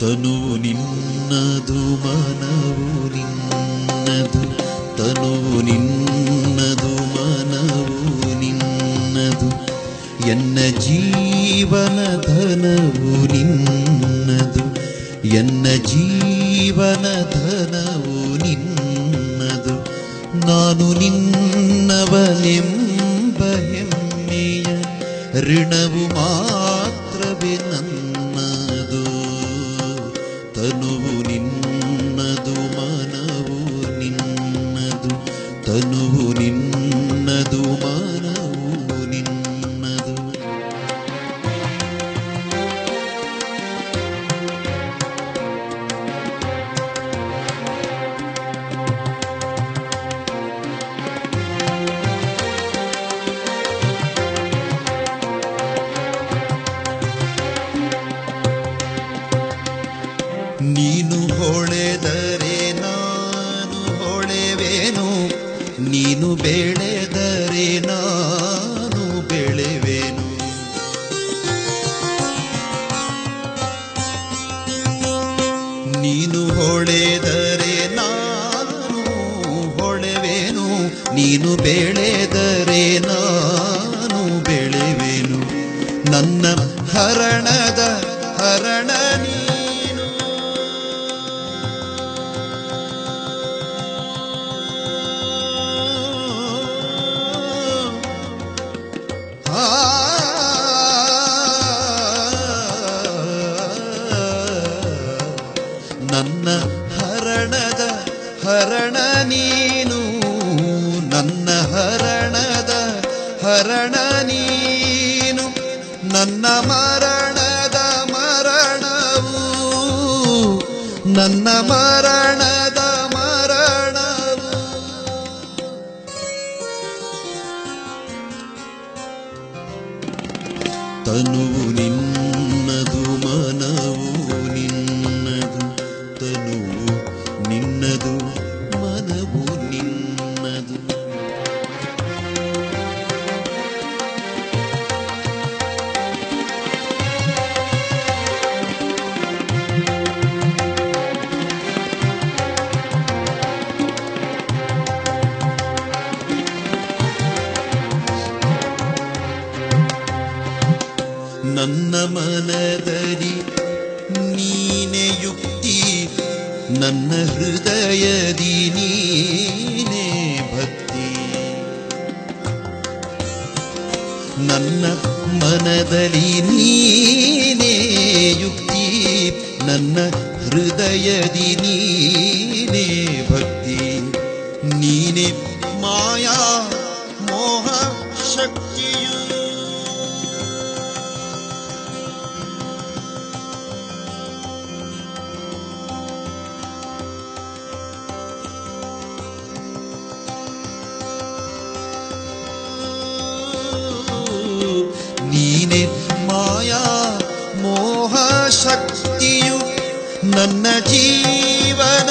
ತನುವು ನಿನ್ನದು ಮನವು ನಿನ್ನದು ತನುವು ನಿನ್ನದು ಮನವು ನಿನ್ನದು. ಎನ್ನ ಜೀವನ ಧನವು ನಿನ್ನದು, ಎನ್ನ ಜೀವನ ಧನವು ನಿನ್ನದು. ನಾನು ನಿನ್ನವನೆಂಬ ಹೆಮ್ಮೆಯ ಋಣವು ಮಾತ್ರವೇ ನನ್ನದು ತನುವು ನಿನ್ನದು ಮನವು ನಿನ್ನದು ತನುವು ನಿನ್ನದು ಮನವು ನೀನು ಹೊಳೆದರೆ ನಾನು ಹೊಳೆವೇನು. ನೀನು ಬೆಳೆದರೆ ನಾನು ಬೆಳೆವೇನು. ನೀನು ಹೊಳೆದರೆ ನಾನು ಹೊಳೆವೇನು. ನೀನು ಬೆಳೆದರೆ ನಾನು ಬೆಳೆವೇನು. ನನ್ನ ಹರಣದ ಹರಣ ನೀನು ನನ್ನ ಮರಣದ ಮರಣವು ನನ್ನ ಮರಣದ ಮರಣವು ತನುವು ನಿನ್ನದು ನನ್ನ ಮನದಲ್ಲಿ ನೀನೆ ಯುಕ್ತಿ, ನನ್ನ ಹೃದಯದಿ ನೀನೆ ಭಕ್ತಿ. ನನ್ನ ಮನದಲ್ಲಿ ನೀನೆ ಯುಕ್ತಿ, ನನ್ನ ಹೃದಯದಿ ನೀನೆ ಭಕ್ತಿ. ನೀನೆ ಮಾಯಾ, ಮೋಹ, ಶಕ್ತಿಯು ನೀನೆ ಮಾಯಾ ಮೋಹ ಶಕ್ತಿಯು ನನ್ನ ಜೀವನ